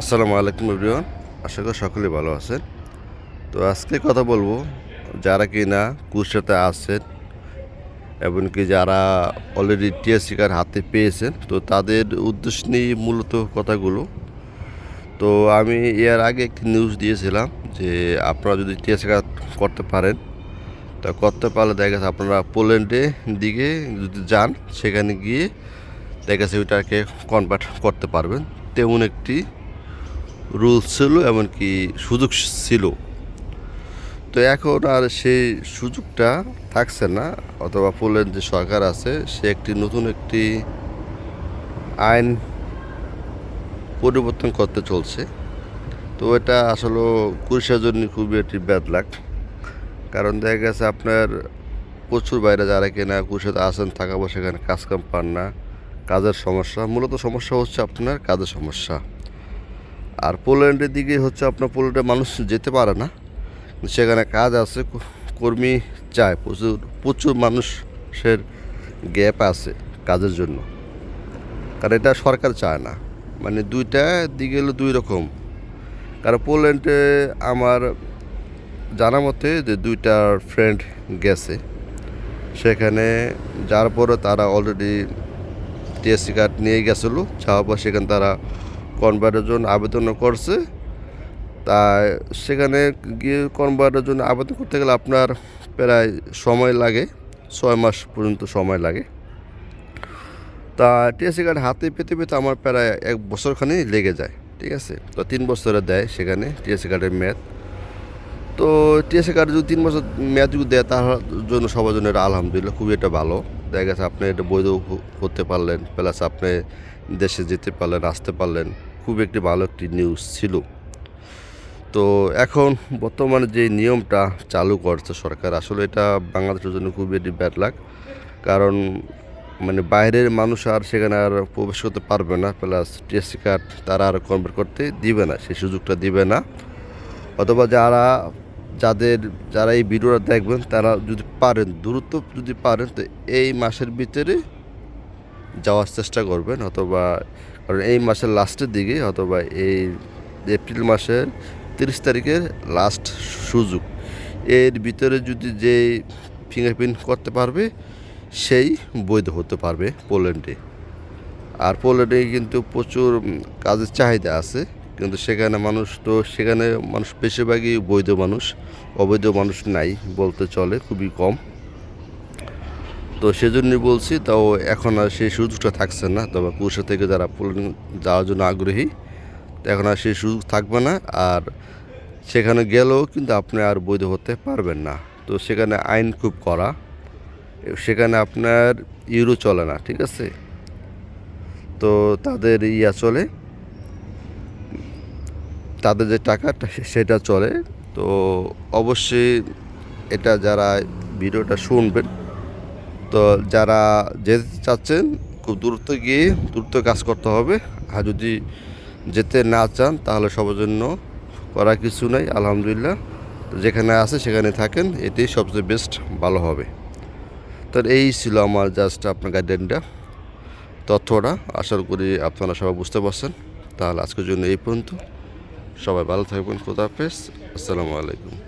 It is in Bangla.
আসসালামু আলাইকুম, এভরিওয়ান। আশা করি সকলে ভালো আছেন। তো আজকে কথা বলব, যারা কি না কুশাতে আছেন, এমনকি যারা অলরেডি টিএসসি কার্ড হাতে পেয়েছেন, তো তাদের উদ্দেশ্য নিয়ে মূলত কথাগুলো। তো আমি এর আগে একটি নিউজ দিয়েছিলাম যে আপনারা যদি টিএসসি কার্ড করতে পারেন, তা করতে পারলে দেখা গেছে আপনারা পোল্যান্ডে দিকে যদি যান, সেখানে গিয়ে দেখা গেছে ওইটাকে কনভার্ট করতে পারবেন। তেমন একটি রুলস ছিল এমনকি সুযোগ ছিল। তো এখন আর সেই সুযোগটা থাকছে না, অথবা পোল্যান্ড যে সরকার আছে, সে একটি নতুন একটি আইন পরিবর্তন করতে চলছে। তো এটা আসলে কুরিশের জন্য খুবই একটি ব্যাড লাগ কারণ দেখা গেছে আপনার প্রচুর বাইরে যারা কিনা কুরিশাতে আসেন থাকাবো সেখানে কাজকাম পান না, কাজের সমস্যা। মূলত সমস্যা হচ্ছে আপনার কাজের সমস্যা। আর পোল্যান্ডের দিকে হচ্ছে আপনার পোল্যান্ডে মানুষ যেতে পারে না। সেখানে কাজ আছে কর্মী চায়, প্রচুর প্রচুর মানুষের গ্যাপ আছে কাজের জন্য। কারণ এটা সরকার চায় না। মানে দুইটা দিকে হলো দুই রকম। কারণ পোল্যান্ডে আমার জানা মতে যে দুইটা ফ্রেন্ড গেছে। সেখানে যার পরে তারা অলরেডি টিএসসি কার্ড নিয়ে গেছিল, যাওয়ার পর সেখানে তারা কনভার্টের জন্য আবেদনও করছে। তা সেখানে গিয়ে কনভার্টের জন্য আবেদন করতে গেলে আপনার প্রায় সময় লাগে, ছয় মাস পর্যন্ত সময় লাগে। তা টিএসসি কার্ড হাতে পেতে পেতে আমার প্রায় এক বছরখানি লেগে যায়, ঠিক আছে? তো তিন বছরে দেয় সেখানে টিএসসি কার্ডের মেয়াদ। তো টিএসসি কার্ড যদি তিন বছর মেয়াদ যদি দেয় তার জন্য সবার জন্য এটা আলহামদুলিল্লাহ খুবই একটা ভালো। দেখা গেছে আপনি এটা বৈধ করতে পারলেন, প্লাস আপনি দেশে যেতে পারলেন, আসতে পারলেন। খুবই একটি ভালো একটি নিউজ ছিল। তো এখন বর্তমানে যে নিয়মটা চালু করছে সরকার, আসলে এটা বাংলাদেশের জন্য খুবই একটি ব্যাড লাগ কারণ মানে বাইরের মানুষ আর সেখানে আর প্রবেশ করতে পারবে না প্লাস টিএসসি কার্ড তারা আর কনভার্ট করতে দিবে না, সেই সুযোগটা দিবে না। অথবা যারা, যাদের, যারা এই ভিডিওটা দেখবেন, তারা যদি পারেন, দ্রুত যদি পারেন, তো এই মাসের ভিতরে যাওয়ার চেষ্টা করবেন, অথবা কারণ এই মাসের লাস্টের দিকে অথবা এই এপ্রিল মাসের তিরিশ তারিখের লাস্ট সুযোগ। এর ভিতরে যদি যে ফিঙ্গারপ্রিন্ট করতে পারবে, সেই বৈধ হতে পারবে পোল্যান্ডে আর পোল্যান্ডে কিন্তু প্রচুর কাজের চাহিদা আছে। কিন্তু সেখানে মানুষ তো, সেখানে মানুষ বেশিরভাগই বৈধ মানুষ। অবৈধ মানুষ নাই বলতে চলে, খুবই কম। তো সেজন্যই বলছি, তাও এখন আর সেই সুযোগটা থাকছে না। তবে পুরুষের থেকে যারা পোল্যান্ড যাওয়ার জন্য আগ্রহী, এখন আর সেই সুযোগ থাকবে না। আর সেখানে গেলেও কিন্তু আপনি আর বৈধ হতে পারবেন না। তো সেখানে আইন খুব করা সেখানে আপনার ইউরো চলে না, ঠিক আছে? তো তাদের ইয়া চলে, তাদের যে টাকাটা, সে- সেটা চলে। তো অবশ্যই এটা যারা ভিডিওটা শুনবেন তো যারা যেতে চাচ্ছেন, খুব দূরত্ব গিয়ে দ্রুত কাজ করতে হবে। আর যদি যেতে না চান, তাহলে সবার জন্য করা কিছু নাই, আলহামদুলিল্লাহ। যেখানে আছে, সেখানে থাকেন, এটাই সবচেয়ে বেস্ট ভালো হবে। তো এই ছিল আমার জাস্ট আপনার গাইডেনটা তথ্যটা। আশা করি আপনারা সবাই বুঝতে পারছেন। তাহলে আজকের জন্য এই পর্যন্ত। সবাই ভালো থাকবেন, খোদা হাফেজ। আসসালামু আলাইকুম।